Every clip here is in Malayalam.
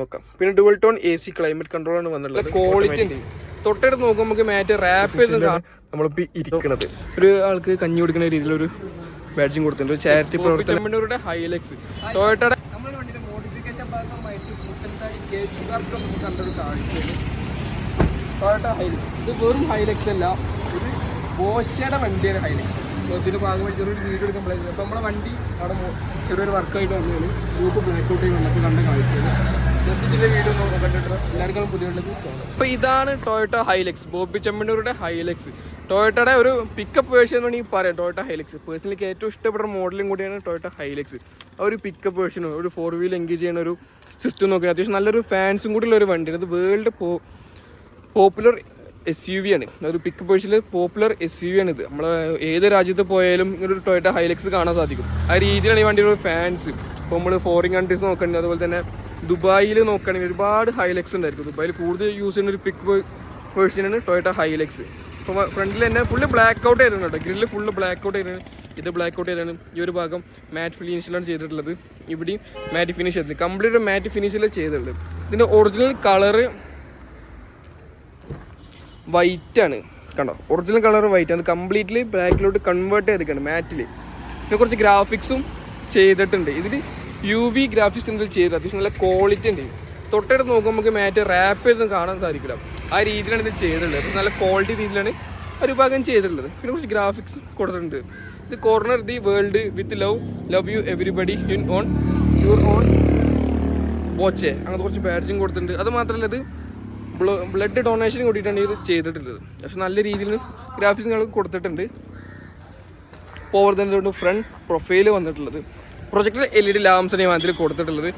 നോക്കാം. പിന്നെ dual tone A C climate control ആണ് വന്നിട്ടുള്ളത്. ക്വാളിറ്റി ഉണ്ട് തൊട്ടടുത്ത് നോക്കുമ്പോൾ നമുക്ക് മാറ്റ് റാപ്പ് ചെയ്ത് നമ്മളിപ്പോൾ ഇരിക്കണത്. ഒരു ആൾക്ക് കഞ്ഞി കൊടുക്കുന്ന രീതിയിലൊരു ബാഡ്ജിങ് കൊടുത്തിട്ടുണ്ട്. ഒരു ചാരിറ്റി പ്രവർത്തനം ഹൈലക്സ് ടൊയോട്ടയുടെ ടൊയോട്ട ഹൈലക്സ് ഇത് വെറും ഹൈലക്സ് അല്ല. ഒരു ബോച്ചയുടെ വണ്ടിയാണ് ഹൈലക്സ് ഇതിന്റെ ഭാഗമായി ചെറിയൊരു വീഡിയോ എടുക്കുമ്പോഴായിരുന്നു അപ്പോൾ നമ്മുടെ വണ്ടി അവിടെ ചെറിയൊരു വർക്കായിട്ട് വന്നതാണ്. ഗ്രൂപ്പ് ബ്ലാക്ക് ഔട്ട് ചെയ്ത് വന്നപ്പോൾ കണ്ട കാഴ്ചയാണ്. അപ്പോൾ ഇതാണ് ടൊയോട്ട ഹൈലക്സ്. ബോബി ചെമ്മണ്ണൂരുടെ ഹൈലക്സ്. ടൊയോട്ടയുടെ ഒരു പിക്കപ്പ് വേർഷൻ എന്ന് വേണമെങ്കിൽ പറയാം ടൊയോട്ട ഹൈലക്സ്. പേഴ്സണലി എനിക്ക് ഏറ്റവും ഇഷ്ടപ്പെട്ട മോഡലും കൂടിയാണ് ടൊയോട്ട ഹൈലക്സ്. ആ ഒരു പിക്കപ്പ് വേർഷൻ ഒരു ഫോർ വീൽ എൻഗേജ് ചെയ്യുന്ന ഒരു സിസ്റ്റം നോക്കിയാൽ അത്യാവശ്യം നല്ലൊരു ഫാൻസും കൂടി ഉള്ള ഒരു വണ്ടിയാണ്. ഇത് വേൾഡ് പോ പോപ്പുലർ എസ് യു വി ആണ്. ഒരു പിക്ക് പേഴ്സിൽ പോപ്പുലർ എസ് യു വി ആണ് ഇത്. നമ്മൾ ഏത് രാജ്യത്ത് പോയാലും ഒരു ടൊയറ്റ ഹൈലക്സ് കാണാൻ സാധിക്കും. ആ രീതിയിലാണ് ഈ വണ്ടിയുടെ ഫാൻസ് ഇപ്പോൾ നമ്മൾ ഫോറിൻ കൺട്രീസ് നോക്കേണ്ടത് അതുപോലെ തന്നെ ദുബായിൽ നോക്കുകയാണെങ്കിൽ ഒരുപാട് ഹൈലക്സ് ഉണ്ടായിരിക്കും. ദുബായിൽ കൂടുതൽ യൂസ് ചെയ്യുന്ന ഒരു പിക്ക് വേഴ്സിനാണ് ടൊയറ്റ ഹൈലക്സ് അപ്പോൾ ഫ്രണ്ടിൽ തന്നെ ഫുള്ള് ബ്ലാക്ക് ഔട്ട് ആയിരുന്നു കേട്ടോ. ഗ്രില്ല് ഫുള്ള് ബ്ലാക്ക് ഔട്ട് ആയിരുന്നു. ഇത് ബ്ലാക്ക് ഔട്ട് ആയിരുന്നു ഈ ഒരു ഭാഗം മാറ്റ് ഫിനിഷിലാണ് ചെയ്തിട്ടുള്ളത്. ഇവിടെയും മാറ്റ് ഫിനിഷ് ചെയ്തത് കംപ്ലീറ്റ് മാറ്റ് ഫിനിഷിലാണ് ചെയ്തിട്ടുള്ളത്. ഇതിന്റെ ഒറിജിനൽ കളറ് വൈറ്റ് ആണ്. കണ്ടോ? ഒറിജിനൽ കളർ വൈറ്റ് ആണ്. കംപ്ലീറ്റ്ലി ബ്ലാക്കിലോട്ട് കൺവേർട്ട് ചെയ്തിരിക്കുകയാണ് മാറ്റിൽ പിന്നെ കുറച്ച് ഗ്രാഫിക്സും ചെയ്തിട്ടുണ്ട്. ഇതിൽ യു വി ഗ്രാഫിക്സ് ഇതിൽ ചെയ്ത് അത്യാവശ്യം നല്ല ക്വാളിറ്റി ഉണ്ട്. തൊട്ടടുത്ത് നോക്കുമ്പോൾ നമുക്ക് മാറ്റ് റാപ്പ് ചെയ്തൊന്നും കാണാൻ സാധിക്കില്ല. ആ രീതിയിലാണ് ഇത് ചെയ്തിട്ടുള്ളത്. നല്ല ക്വാളിറ്റി രീതിയിലാണ് ഒരു ഭാഗം ചെയ്തിട്ടുള്ളത്. പിന്നെ കുറച്ച് ഗ്രാഫിക്സ് കൊടുത്തിട്ടുണ്ട്. ഇത് corner the world with love love you everybody in on your on Boche അങ്ങനത്തെ കുറച്ച് ബാഡ്ജിങ് കൊടുത്തിട്ടുണ്ട്. അത് മാത്രമല്ല ഇത് ബ്ലഡ് ഡൊണേഷൻ കൂട്ടിയിട്ടാണ് ഇത് ചെയ്തിട്ടുള്ളത്. പക്ഷെ നല്ല രീതിയിൽ ഗ്രാഫിക്സ് കൊടുത്തിട്ടുണ്ട്. പോവർ തന്നെ ഫ്രണ്ട് പ്രൊഫൈൽ വന്നിട്ടുള്ളത്. പ്രൊജക്ടർ എൽ ഇ ഡി ലാംസിനെ അതിൽ കൊടുത്തിട്ടുള്ളത്.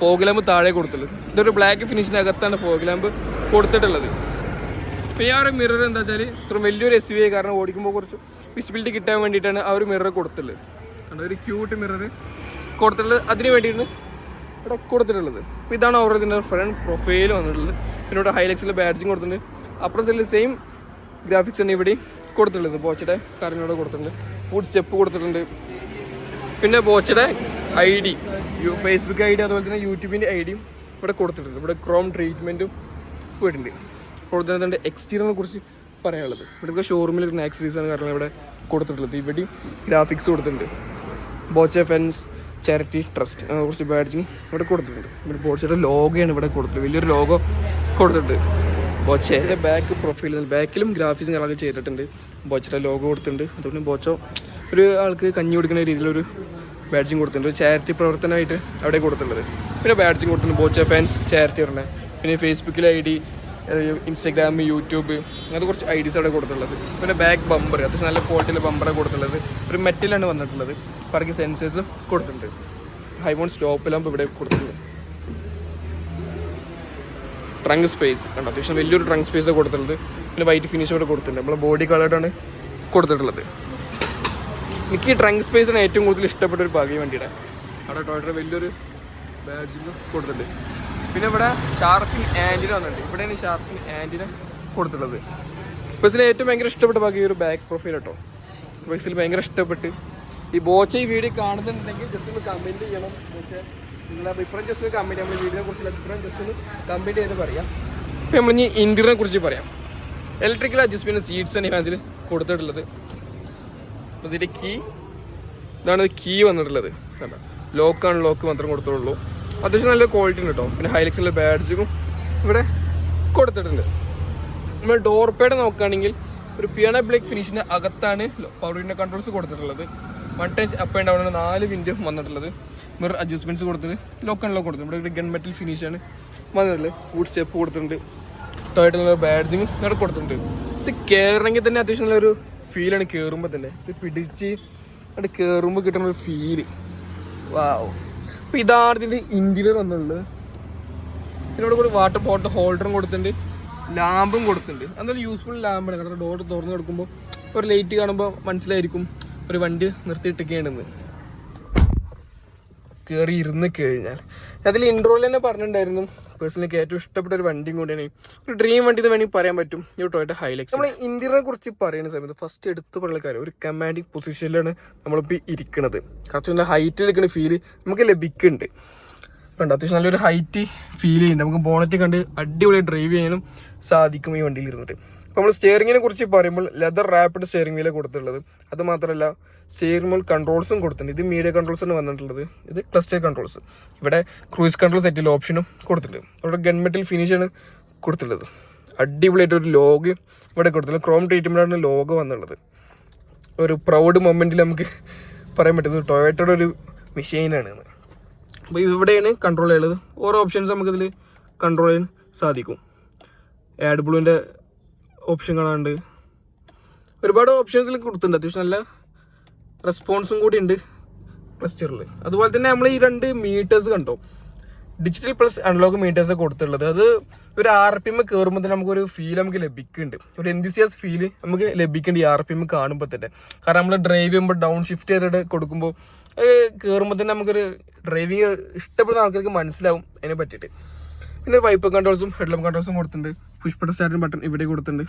ഫോഗ് ലാമ്പ് താഴെ കൊടുത്തിട്ടുള്ളത്. ഇതൊരു ബ്ലാക്ക് ഫിനിഷിനകത്താണ് ഫോഗ് ലാമ്പ് കൊടുത്തിട്ടുള്ളത്. പിന്നെ ആ ഒരു മിറർ എന്താ വെച്ചാൽ ഇത്ര വലിയൊരു എസ് യു കാരണം ഓടിക്കുമ്പോൾ കുറച്ച് വിസിബിലിറ്റി കിട്ടാൻ വേണ്ടിയിട്ടാണ് ആ ഒരു മിറർ കൊടുത്തിട്ടുള്ളത്. കണ്ടോ ഒരു ക്യൂട്ട് മിറർ കൊടുത്തിട്ടുള്ളത്. അതിന് വേണ്ടിയിട്ടാണ് ഇവിടെ കൊടുത്തിട്ടുള്ളത്. അപ്പോൾ ഇതാണ് ഇതിന്റെ ഫ്രണ്ട് പ്രൊഫൈൽ വന്നിട്ടുള്ളത്. പിന്നെ ഇവിടെ ഹൈലക്സിൽ ബാഡ്ജിങ് കൊടുത്തിട്ടുണ്ട്. അപ്പുറം സൈഡിൽ സെയിം ഗ്രാഫിക്സ് ആണ് ഇവിടെ കൊടുത്തിട്ടുള്ളത്. ബോച്ചയുടെ കാര്യങ്ങളോട് കൊടുത്തിട്ടുണ്ട്. ഫുഡ് സ്റ്റെപ്പ് കൊടുത്തിട്ടുണ്ട്. പിന്നെ ബോച്ചയുടെ I D. Facebook I D അതുപോലെ തന്നെ യൂട്യൂബിന്റെ ഐ ഡിയും ഇവിടെ കൊടുത്തിട്ടുണ്ട്. ഇവിടെ ക്രോം ട്രീറ്റ്മെന്റും പോയിട്ടുണ്ട്. കൊടുത്തിട്ടുണ്ട് എക്സ്റ്റീരിയറിനെ കുറിച്ച് പറയാനുള്ളത്. ഇവിടുത്തെ ഷോറൂമിൽ ആക്സറീസ് ആണ് കാരണം ഇവിടെ കൊടുത്തിട്ടുള്ളത്. ഇവിടെയും ഗ്രാഫിക്സ് കൊടുത്തിട്ടുണ്ട്. ബോച്ച ഫെൻസ് ചാരിറ്റി ട്രസ്റ്റ് കുറച്ച് ബാഡ്ജും ഇവിടെ കൊടുത്തിട്ടുണ്ട്. ഇവിടെ ബോച്ചയുടെ ലോഗോയാണ് ഇവിടെ കൊടുത്തിട്ടുള്ളത്. വലിയൊരു ലോഗോ കൊടുത്തിട്ടുണ്ട്. ബോച്ചയുടെ ബാക്ക് പ്രൊഫൈൽ ബാക്കിലും ഗ്രാഫിക്സും കാര്യങ്ങളൊക്കെ ചെയ്തിട്ടുണ്ട്. ബോച്ചയുടെ ലോഗോ കൊടുത്തിട്ടുണ്ട്. അതുകൊണ്ട് ബോച്ചോ ഒരു ആൾക്ക് കഞ്ഞി കൊടുക്കുന്ന രീതിയിലൊരു ബാഡ്ജിങ് കൊടുത്തിട്ടുണ്ട്. ഒരു ചാരിറ്റി പ്രവർത്തനമായിട്ട് അവിടെ കൊടുത്തിട്ടുള്ളത്. പിന്നെ ബാഡ്ജിങ് കൊടുത്തിട്ടുണ്ട് ബോച്ച ഫാൻസ് ചാരിറ്റി പറഞ്ഞ. പിന്നെ ഫേസ്ബുക്കിലെ ഐ ഡി ഇൻസ്റ്റാഗ്രാം യൂട്യൂബ് അങ്ങനത്തെ കുറച്ച് ഐഡീസ് അവിടെ കൊടുത്തിട്ടുള്ളത്. പിന്നെ ബാക്ക് ബമ്പർ അത്യാവശ്യം നല്ല ക്വാളിറ്റിയിലെ ബമ്പറാണ് കൊടുത്തിട്ടുള്ളത്. ഒരു മെറ്റലാണ് വന്നിട്ടുള്ളത്. പറക്കി സെൻസേഴ്സും കൊടുത്തിട്ടുണ്ട്. ഹൈമോൺ സ്റ്റോപ്പിലാകുമ്പോൾ ഇവിടെ കൊടുത്തിട്ടുണ്ട്. ട്രങ്ക് സ്പേസ് കണ്ടോ? അത്യാവശ്യം വലിയൊരു ട്രങ്ക് സ്പേസ് കൊടുത്തിട്ടുള്ളത്. പിന്നെ വൈറ്റ് ഫിനിഷ് കൂടെ കൊടുത്തിട്ടുണ്ട്. നമ്മൾ ബോഡി കളറായിട്ടാണ് കൊടുത്തിട്ടുള്ളത്. എനിക്ക് ഈ ട്രങ്ക് സ്പേസാണ് ഏറ്റവും കൂടുതൽ ഇഷ്ടപ്പെട്ട ഒരു ഭാഗ്യ വണ്ടിയുടെ. അവിടെ ടോയ്ലറ്റ് വലിയൊരു ബാഡ്ജിങ് കൊടുത്തിട്ടുണ്ട്. പിന്നെ ഇവിടെ ഷാർപ്പിൻ ആന്റിന വന്നിട്ടുണ്ട്. ഇവിടെയാണ് ഷാർപ്പിൻ ആന്റിന കൊടുത്തിട്ടുള്ളത്. ബസ്സിൽ ഏറ്റവും ഭയങ്കര ഇഷ്ടപ്പെട്ട ഭാഗ്യം ഈ ഒരു ബാക്ക് പ്രൊഫൈൽ കേട്ടോ ബസ്സിൽ ഭയങ്കര ഇഷ്ടപ്പെട്ട് ഈ ബോച്ച ഈ വീഡിയോ കാണുന്നുണ്ടെങ്കിൽ ജസ്റ്റ് ഒന്ന് കമന്റ് ചെയ്യണം. പക്ഷേ നിങ്ങളുടെ കുറിച്ചുള്ള ജസ്റ്റ് ഒന്ന് ഇപ്പം നമ്മൾ ഇനി കുറിച്ച് പറയാം. ഇലക്ട്രിക്കൽ അഡ്ജസ്റ്റ്മെന്റ് സീറ്റ്സ് തന്നെയാണ് അതിൽ കൊടുത്തിട്ടുള്ളത്. ഇതിന്റെ കീ ഇതാണ് കീ വന്നിട്ടുള്ളത്. കണ്ടോ? ലോക്കാണ് ലോക്ക് മാത്രം കൊടുത്തുള്ളൂ. അത്യാവശ്യം നല്ല ക്വാളിറ്റി ഉണ്ട് കേട്ടോ പിന്നെ ഹൈലക്സിലെ ബാഡ്ജും ഇവിടെ കൊടുത്തിട്ടുണ്ട്. നമ്മൾ ഡോർ പേഡ് നോക്കുകയാണെങ്കിൽ ഒരു പിയാണ ബ്ലേക്ക് ഫിനിഷിന്റെ അകത്താണ് പവർ വിൻഡോ കൺട്രോൾസ് കൊടുത്തിട്ടുള്ളത്. One touch up and down നാല് വിൻഡോ വന്നിട്ടുള്ളത്. മിറർ അഡ്ജസ്റ്റ്മെന്റ്സ് കൊടുത്തിട്ടുണ്ട് ലോക്ക് ആൻഡ് ലോക്ക് കൊടുത്തിട്ടുണ്ട് ഇവിടെ ഗൺ മെറ്റൽ ഫിനിഷാണ് വന്നിട്ടുള്ളത് ഫുഡ് സ്റ്റെപ്പ് കൊടുത്തിട്ടുണ്ട്. ടോയ്റ്റുള്ള ബാഡ്ജിങ് ഇവിടെ കൊടുത്തിട്ടുണ്ട്. ഇത് കയറണമെങ്കിൽ തന്നെ അത്യാവശ്യം നല്ലൊരു ഫീലാണ് കയറുമ്പോൾ തന്നെ. ഇത് പിടിച്ച് അവിടെ കയറുമ്പോൾ കിട്ടുന്ന ഒരു ഫീൽ വാവ് അപ്പോൾ ഇതാണ് ഇതിന്റെ ഇന്റീരിയർ വന്നുള്ളത് ഇതിനോട് കൂടി വാട്ടർ ബോട്ടിൽ ഹോൾഡറും കൊടുത്തിട്ടുണ്ട്. ലാമ്പും കൊടുത്തിട്ടുണ്ട്. അതൊരു യൂസ്ഫുൾ ലാമ്പാണ് കാരണം ഡോർ തുറന്ന് കിടക്കുമ്പോൾ ഒരു ലൈറ്റ് കാണുമ്പോൾ മനസ്സിലായിരിക്കും ഒരു വണ്ടി നിർത്തിയിട്ടൊക്കെയാണെന്ന് കയറി ഇരുന്ന് കഴിഞ്ഞാൽ. അതിൽ ഇൻട്രോയിൽ തന്നെ പറഞ്ഞിട്ടുണ്ടായിരുന്നു പേഴ്സണലി ഏറ്റവും ഇഷ്ടപ്പെട്ട ഒരു വണ്ടിയും കൂടിയാണ്. ഒരു ഡ്രീം വണ്ടി എന്ന് വേണമെങ്കിൽ പറയാൻ പറ്റും. ഈ ടോയോട്ട ഹൈലക്സ് നമ്മൾ ഇന്ത്യനെ കുറിച്ച് പറയുന്ന സമയത്ത് ഫസ്റ്റ് എടുത്ത് പറയുന്ന കാര്യം ഒരു കമാൻഡിങ് പൊസിഷനിലാണ് നമ്മളിപ്പോൾ ഇരിക്കുന്നത് കുറച്ച് നല്ല ഹൈറ്റിൽ നിൽക്കുന്ന ഫീൽ നമുക്ക് ലഭിക്കുന്നുണ്ട്. കണ്ടോ? അത്യാവശ്യം നല്ലൊരു ഹൈറ്റ് ഫീൽ ചെയ്യുന്നുണ്ട്. നമുക്ക് ബോണറ്റ് കണ്ട് അടിപൊളി ഡ്രൈവ് ചെയ്യാനും സാധിക്കും ഈ വണ്ടിയിൽ ഇരുന്നിട്ട്. നമ്മൾ സ്റ്റിയറിങ്ങിനെ കുറിച്ച് പറയുമ്പോൾ ലെതർ റാപ്പിഡ് സ്റ്റിയറിംഗ് വീലാണ് കൊടുത്തിട്ടുള്ളത്. അത് മാത്രമല്ല സ്റ്റിയറിംഗ് വീൽ കൺട്രോൾസും കൊടുത്തിട്ടുണ്ട്. ഇത് മീഡിയ കൺട്രോൾസ് ആണ് വന്നിട്ടുള്ളത്. ഇത് ക്ലസ്റ്റർ കൺട്രോൾസ് ഇവിടെ ക്രൂയിസ് കൺട്രോൾ സെറ്റിൽ ഓപ്ഷനും കൊടുത്തിട്ടുണ്ട്. അവിടെ ഗൺമെറ്റൽ ഫിനിഷാണ് കൊടുത്തിട്ടുള്ളത്. അടിപൊളിയായിട്ട് ഒരു ലോഗ് ഇവിടെ കൊടുത്തിട്ടുള്ളത് ക്രോം ട്രീറ്റ്മെന്റാണ് ലോഗ് വന്നുള്ളത് ഒരു പ്രൗഡ് മൊമെന്റിൽ നമുക്ക് പറയാൻ പറ്റുന്നത് ടൊയോട്ടയുടെ ഒരു മെഷീനാണ് അപ്പോൾ ഇവിടെയാണ് കൺട്രോൾ ചെയ്യുന്നത് ഓരോ ഓപ്ഷൻസ് നമുക്കിതിൽ കൺട്രോൾ ചെയ്യാൻ സാധിക്കും. ആഡ് ബ്ലൂവിന്റെ ഓപ്ഷൻ കാണാണ്ട്. ഒരുപാട് ഓപ്ഷൻസിൽ കൊടുത്തിട്ടുണ്ട്. അത്യാവശ്യം നല്ല റെസ്പോൺസും കൂടി ഉണ്ട് ക്ലസ്റ്ററിൽ അതുപോലെ തന്നെ നമ്മൾ ഈ രണ്ട് മീറ്റേഴ്സ് കണ്ടോ? ഡിജിറ്റൽ പ്ലസ് അൺലോക്ക് മീറ്റേഴ്സ് കൊടുത്തിട്ടുള്ളത്. അത് ഒരു ആർ പി എം കയറുമ്പോൾ തന്നെ നമുക്കൊരു ഫീൽ നമുക്ക് ലഭിക്കുന്നുണ്ട്. ഒരു എന്തുസിയാസ് ഫീൽ നമുക്ക് ലഭിക്കുന്നുണ്ട് ഈ ആർ പി എം കാണുമ്പോൾ തന്നെ. കാരണം നമ്മൾ ഡ്രൈവ് ചെയ്യുമ്പോൾ ഡൗൺ ഷിഫ്റ്റ് ചെയ്തിട്ട് കൊടുക്കുമ്പോൾ കയറുമ്പോൾ തന്നെ നമുക്കൊരു ഡ്രൈവിങ് ഇഷ്ടപ്പെടുന്ന ആൾക്കാർക്ക് മനസ്സിലാവും അതിനെ പറ്റിയിട്ട്. പിന്നെ വൈപ്പ് കൺട്രോൾസും ഹെഡ്ലം കൺട്രോൾസും കൊടുത്തിട്ടുണ്ട്. പുഷ് ബട്ടൺ സ്റ്റാർട്ടിംഗ് ബട്ടൺ ഇവിടെ കൊടുത്തിട്ടുണ്ട്.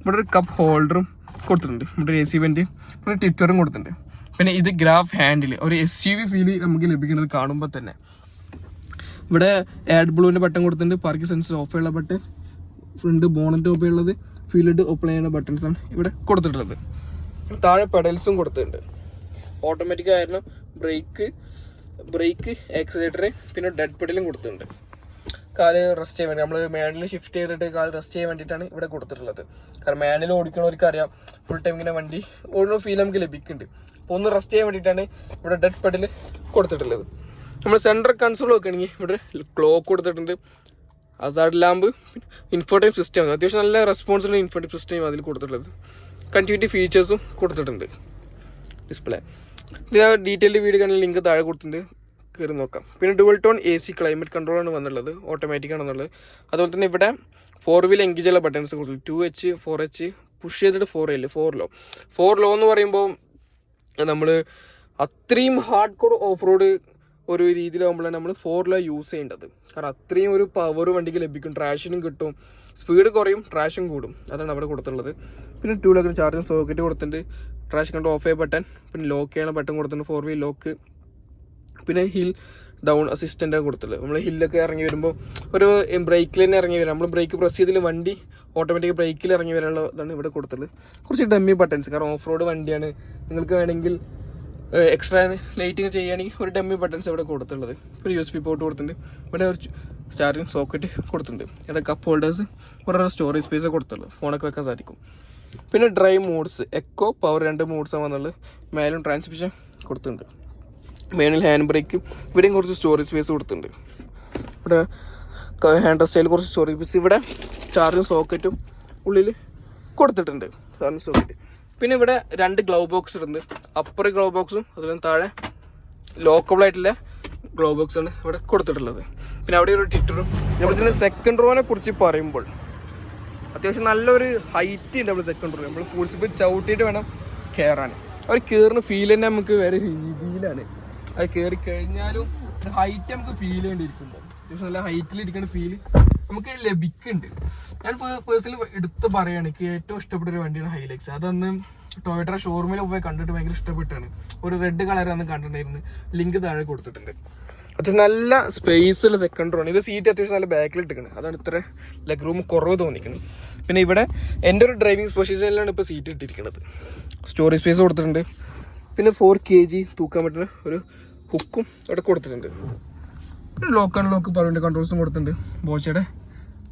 ഇവിടെ ഒരു കപ്പ് ഹോൾഡറും കൊടുത്തിട്ടുണ്ട്. ഇവിടെ എ സി വെന്റ് ഇവിടെ ട്വിറ്ററും കൊടുത്തിട്ടുണ്ട്. പിന്നെ ഇത് ഗ്രാഫ് ഹാൻഡിൽ ഒരു എസ് യു വി ഫീൽ നമുക്ക് ലഭിക്കുന്നത് കാണുമ്പോൾ തന്നെ. ഇവിടെ ആഡ് ബ്ലൂവിന്റെ ബട്ടൺ കൊടുത്തിട്ടുണ്ട്. പാർക്കിംഗ് സെൻസർ ഓഫ് ചെയ്യുന്ന ബട്ടൺ ഫ്രണ്ട് ബോണറ്റ് ഓഫ് ഉള്ളത് ഫീൽഡ് ഓപ്പൺ ചെയ്യുന്ന ബട്ടൺസ് ആണ് ഇവിടെ കൊടുത്തിട്ടുള്ളത്. താഴെ പെഡൽസും കൊടുത്തിട്ടുണ്ട്. ഓട്ടോമാറ്റിക് ആയിരുന്നു. ബ്രേക്ക് ബ്രേക്ക് ആക്സിലേറ്റർ പിന്നെ ഡെഡ് പെഡലും കൊടുത്തിട്ടുണ്ട്. കാൽ റെസ്റ്റ് ചെയ്യാൻ വേണ്ടി. നമ്മൾ മാനിൽ ഷിഫ്റ്റ് ചെയ്തിട്ട് കാൽ റെസ്റ്റ് ചെയ്യാൻ വേണ്ടിയിട്ടാണ് ഇവിടെ കൊടുത്തിട്ടുള്ളത്. കാരണം മാനിൽ ഓടിക്കണവർക്ക് അറിയാം ഫുൾ ടൈം ഇങ്ങനെ വണ്ടി ഓടുന്ന ഫീൽ നമുക്ക് ലഭിക്കുന്നുണ്ട്. അപ്പോൾ ഒന്ന് റെസ്റ്റ് ചെയ്യാൻ വേണ്ടിയിട്ടാണ് ഇവിടെ ഡെഡ് പെഡിൽ കൊടുത്തിട്ടുള്ളത്. നമ്മൾ സെൻട്രൽ കൺസോൾ നോക്കുകയാണെങ്കിൽ ഇവിടെ ക്ലോക്ക് കൊടുത്തിട്ടുണ്ട്. അസാഡ് ലാമ്പ് ഇൻഫോർട്ടൈം സിസ്റ്റം അത്യാവശ്യം നല്ല റെസ്പോൺസിബിൾ ഇൻഫോർട്ടൈം സിസ്റ്റം അതിൽ കൊടുത്തിട്ടുള്ളത്. കണ്ടിന്യൂറ്റി ഫീച്ചേഴ്സും കൊടുത്തിട്ടുണ്ട്. ഡിസ്പ്ലേ ഇത് ഡീറ്റെയിൽഡ് വീഡിയോ കാണാൻ ലിങ്ക് താഴെ കൊടുത്തിട്ടുണ്ട്. കയറി നോക്കാം പിന്നെ dual tone A C climate കൺട്രോളാണ് വന്നുള്ളത് ഓട്ടോമാറ്റിക് ആണെന്നുള്ളത് അതുപോലെ തന്നെ ഇവിടെ ഫോർ വീൽ എൻഗേജുള്ള ബട്ടൺസ് കൊടുത്തു two H four H push ചെയ്തിട്ട് four L four low four low എന്ന് പറയുമ്പോൾ നമ്മൾ അത്രയും ഹാർഡ് കോർ ഓഫ് റോഡ് ഒരു രീതിയിലാകുമ്പോഴാണ് നമ്മൾ ഫോറിലാണ് യൂസ് ചെയ്യേണ്ടത്. കാരണം അത്രയും ഒരു പവർ വണ്ടിക്ക് ലഭിക്കും. ട്രാഷനും കിട്ടും. സ്പീഡ് കുറയും ട്രാഷും കൂടും. അതാണ് അവിടെ കൊടുത്തിട്ടുള്ളത്. പിന്നെ ടൂ വീലർ ചാർജിങ് സോക്കറ്റ് കൊടുത്തിട്ടുണ്ട്. ട്രാഷ് കണ്ട് ഓഫ് ചെയ്യ ബട്ടൺ പിന്നെ ലോക്ക് ചെയ്യാനുള്ള ബട്ടൺ കൊടുത്തിട്ടുണ്ട്. ഫോർ വീൽ ലോക്ക് പിന്നെ ഹിൽ ഡൗൺ അസിസ്റ്റന്റ് കൊടുത്തിട്ടുള്ളത് നമ്മൾ ഹില്ലൊക്കെ ഇറങ്ങി വരുമ്പോൾ ഒരു ബ്രേക്കിൽ തന്നെ ഇറങ്ങി വരാം. നമ്മൾ ബ്രേക്ക് പ്രസ് ചെയ്തിൽ വണ്ടി ഓട്ടോമാറ്റിക് ബ്രേക്കിൽ ഇറങ്ങി വരാനുള്ള ഇതാണ് ഇവിടെ കൊടുത്തിട്ടുള്ളത് കുറച്ച് ഡമ്മി ബട്ടൺസ് കാരണം ഓഫ് റോഡ് വണ്ടിയാണ്. നിങ്ങൾക്ക് വേണമെങ്കിൽ എക്സ്ട്രാ ലൈറ്റിങ് ചെയ്യുകയാണെങ്കിൽ ഒരു ഡമ്മി ബട്ടൺസ് ഇവിടെ കൊടുത്തിട്ടുള്ളത് ഒരു യു എസ് പി പോർട്ട് കൊടുത്തിട്ടുണ്ട്. ഇവിടെ ഒരു ചാർജിങ് സോക്കറ്റ് കൊടുത്തിട്ടുണ്ട്. ഇവിടെ കപ്പ് ഹോൾഡേഴ്സ് കുറേ സ്റ്റോറേജ് സ്പേസ് കൊടുത്തിട്ടുള്ളത് ഫോണൊക്കെ വെക്കാൻ സാധിക്കും. പിന്നെ ഡ്രൈവ് മോഡ്സ് എക്കോ പവർ രണ്ട് മോഡ്സാണ് വന്നുള്ളത് മേലും ട്രാൻസ്മിഷൻ കൊടുത്തിട്ടുണ്ട്. മേളിൽ ഹാൻഡ് ബ്രേക്കും ഇവിടെയും കുറച്ച് സ്റ്റോറേജ് സ്പേസ് കൊടുത്തിട്ടുണ്ട്. ഇവിടെ ഹാൻഡ് റെസ്റ്റൈൽ കുറച്ച് സ്റ്റോറേജ് സ്പേസ് ഇവിടെ ചാർജിങ് സോക്കറ്റും ഉള്ളിൽ കൊടുത്തിട്ടുണ്ട്. Charging socket. പിന്നെ ഇവിടെ രണ്ട് ഗ്ലൗ ബോക്സ് ഉണ്ട് അപ്പർ ഗ്ലൗ ബോക്സും അതിലും താഴെ ലോക്കബിൾ ആയിട്ടുള്ള ഗ്ലൗ ബോക്സ് ആണ് ഇവിടെ കൊടുത്തിട്ടുള്ളത്. പിന്നെ അവിടെ ഒരു ട്വിറ്ററും തന്നെ സെക്കൻഡ് റോനെ കുറിച്ച് പറയുമ്പോൾ അത്യാവശ്യം നല്ലൊരു ഹൈറ്റ് ഉണ്ട് നമ്മൾ സെക്കൻഡ് റോ നമ്മൾ ഫുൾ സ്പീഡ് ചവിട്ടിയിട്ട് വേണം കയറാൻ അവർ കയറുന്ന ഫീൽ തന്നെ നമുക്ക് വേറെ രീതിയിലാണ്. അത് കയറി കഴിഞ്ഞാലും ഹൈറ്റ് നമുക്ക് ഫീൽ ചെയ്യേണ്ടിയിരിക്കുമ്പോൾ അത്യാവശ്യം നല്ല ഹൈറ്റിൽ ഇരിക്കുന്ന ഫീൽ നമുക്ക് ലഭിക്കുന്നുണ്ട്. ഞാൻ പേഴ്സണലി എടുത്ത് പറയുകയാണ് എനിക്ക് ഏറ്റവും ഇഷ്ടപ്പെട്ട ഒരു വണ്ടിയാണ് ഹൈലക്സ് അതന്ന് ടൊയോട്ട ഷോറൂമിൽ പോയി കണ്ടിട്ട് ഭയങ്കര ഇഷ്ടപ്പെട്ടാണ്. ഒരു റെഡ് കളർ അന്ന് കണ്ടിട്ടുണ്ടായിരുന്നു. ലിങ്ക് താഴെ കൊടുത്തിട്ടുണ്ട്. അത്യാവശ്യം നല്ല സ്പേസ് ഉള്ള സെക്കൻഡ് റോൺ ഇത് സീറ്റ് അത്യാവശ്യം നല്ല ബാക്കിൽ ഇട്ടിക്കണം അതാണ് ഇത്ര ലെഗ് റൂം കുറവ് തോന്നിക്കുന്നത് പിന്നെ ഇവിടെ എന്റെ ഒരു ഡ്രൈവിംഗ് പൊസിഷനിലാണ് ഇപ്പോൾ സീറ്റ് ഇട്ടിരിക്കുന്നത് സ്റ്റോറേജ് സ്പേസ് കൊടുത്തിട്ടുണ്ട്. പിന്നെ ഫോർ കെ ജി തൂക്കാൻ പറ്റുന്ന ഒരു ഹുക്കും ഇവിടെ കൊടുത്തിട്ടുണ്ട്. ലോക്ക് ആൻഡ് ലോക്ക് പറഞ്ഞ കൺട്രോൾസും കൊടുത്തിട്ടുണ്ട്. ബോച്ചയുടെ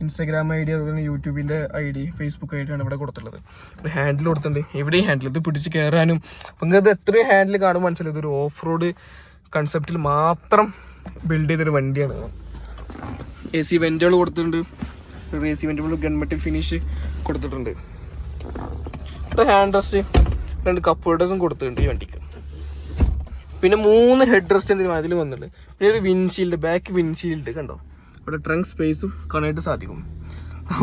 ഇൻസ്റ്റാഗ്രാം ഐ ഡി അതുപോലെ തന്നെ യൂട്യൂബിന്റെ ഐ ഡി ഫേസ്ബുക്ക് ഐ ഡിയാണ് ഇവിടെ കൊടുത്തിട്ടുള്ളത് ഹാൻഡിൽ കൊടുത്തിട്ടുണ്ട്. എവിടെയും ഹാൻഡിൽ ഇത് പിടിച്ച് കയറാനും അപ്പം നിങ്ങൾക്ക് എത്രയും ഹാൻഡിൽ കാണുമ്പോൾ മനസ്സിലായി. ഒരു ഓഫ് റോഡ് കൺസെപ്റ്റിൽ മാത്രം ബിൽഡ് ചെയ്തൊരു വണ്ടിയാണ്. എ സി വെന്റുകൾ കൊടുത്തിട്ടുണ്ട് എ സി വെന്റുകൾ ഗൺമെറ്റിൽ ഫിനിഷ് കൊടുത്തിട്ടുണ്ട്. ഹാൻഡ് റെസ്റ്റ് രണ്ട് കപ്പ് ഹോൾഡേഴ്സും കൊടുത്തിട്ടുണ്ട് ഈ വണ്ടിക്ക്. പിന്നെ മൂന്ന് ഹെഡ് റെസ്റ്റ് എന്തെങ്കിലും അതിൽ വന്നിട്ടുണ്ട്. പിന്നെ ഒരു വിൻഷീൽഡ് ബാക്ക് വിൻഷീൽഡ് കണ്ടോ? ഇവിടെ ട്രങ്ക് സ്പേസും കാണാനായിട്ട് സാധിക്കും.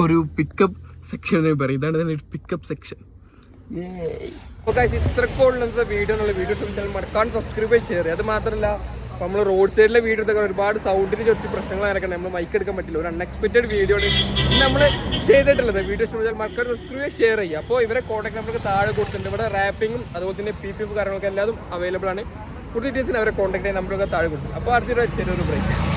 ഒരു പിക്കപ്പ് സെക്ഷൻ എന്ന് പറയും. ഇതാണ് തന്നെ ഒരു പിക്കപ്പ് സെക്ഷൻ അപ്പോൾ ഇത്രക്കുള്ള വീഡിയോ വീഡിയോ ചാനൽ മറക്കാൻ സബ്സ്ക്രൈബ് ഷെയർ അത് മാത്രമല്ല നമ്മൾ റോഡ് സൈഡിലെ വീഡിയോ എടുത്തൊക്കെ ഒരുപാട് സൗണ്ടിന് കുറച്ച് പ്രശ്നങ്ങൾ നടക്കണം നമ്മൾ മൈക്ക് എടുക്കാൻ പറ്റില്ല. ഒരു അൺഎക്സ്പെക്റ്റഡ് വീഡിയോ നമ്മൾ ചെയ്തിട്ടുള്ളത്. വീഡിയോ ഇഷ്ടപ്പെട്ടാൽ മറക്കാൻ സബ്സ്ക്രൈബ് ഷെയർ ചെയ്യുക. അപ്പോൾ ഇവരെ കോൺടാക്ട് നമ്പർക്ക് താഴെ കൊടുത്തിട്ടുണ്ട്. ഇവിടെ റാപ്പിങ്ങും അതുപോലെ തന്നെ പി പി എഫ് കാര്യങ്ങളൊക്കെ എല്ലാതും അവൈലബിൾ ആണ്. കൂടുതൽ ഡീറ്റെയിൽസിന് അവരെ കോൺടാക്ട് ചെയ്യാൻ നമ്പറൊക്കെ താഴെ കൊടുക്കും. അപ്പോൾ അടുത്തൊരു ചെറിയൊരു ബ്രേക്ക്